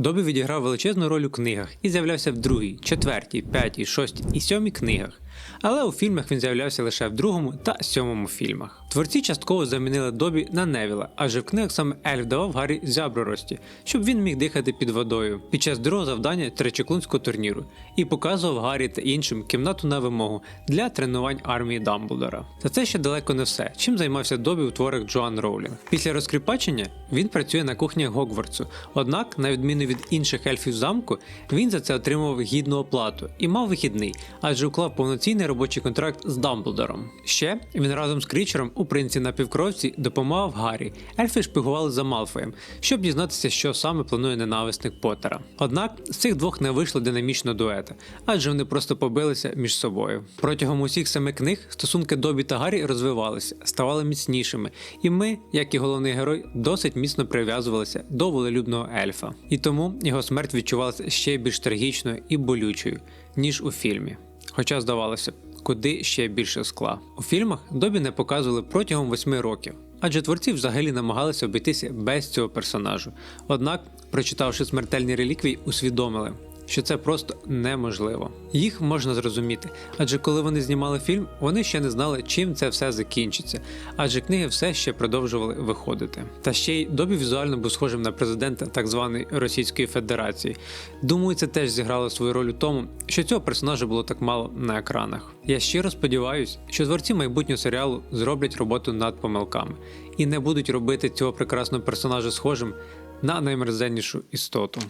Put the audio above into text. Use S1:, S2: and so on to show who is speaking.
S1: Добі відіграв величезну роль у книгах і з'являвся в другій, четвертій, п'ятій, шостій і сьомій книгах. Але у фільмах він з'являвся лише в другому та сьомому фільмах. Творці частково замінили Добі на Невіла, адже в книгах саме Ельф давав Гаррі зяброрості, щоб він міг дихати під водою під час другого завдання Тречеклунського турніру і показував Гаррі та іншим кімнату на вимогу для тренувань армії Дамблдора. Та це ще далеко не все, чим займався Добі у творах Джоан Роулінг. Після розкріпачення він працює на кухнях Гогвартсу. Однак, на відміну від інших ельфів замку, він за це отримував гідну оплату і мав вихідний, адже уклав повноцінний робочий контракт з Дамблдором. Ще він разом з Крічером у принці на півкровці допомагав Гаррі. Ельфи шпигували за Малфоєм, щоб дізнатися, що саме планує ненависник Поттера. Однак з цих двох не вийшло динамічного дуета, адже вони просто побилися між собою. Протягом усіх семи книг стосунки Добі та Гаррі розвивалися, ставали міцнішими, і ми, як і головний герой, досить міцно прив'язувалися до волелюбного ельфа. І тому його смерть відчувалася ще більш трагічною і болючою, ніж у фільмі. Хоча здавалося куди ще більше скла. У фільмах Добі не показували протягом восьми років. Адже творці взагалі намагалися обійтися без цього персонажу. Однак, прочитавши смертельні реліквії, усвідомили, що це просто неможливо. Їх можна зрозуміти, адже коли вони знімали фільм, вони ще не знали, чим це все закінчиться, адже книги все ще продовжували виходити. Та ще й Добі візуально був схожим на президента так званої Російської Федерації. Думаю, це теж зіграло свою роль у тому, що цього персонажа було так мало на екранах. Я щиро сподіваюся, що творці майбутнього серіалу зроблять роботу над помилками і не будуть робити цього прекрасного персонажа схожим на наймерзеннішу істоту.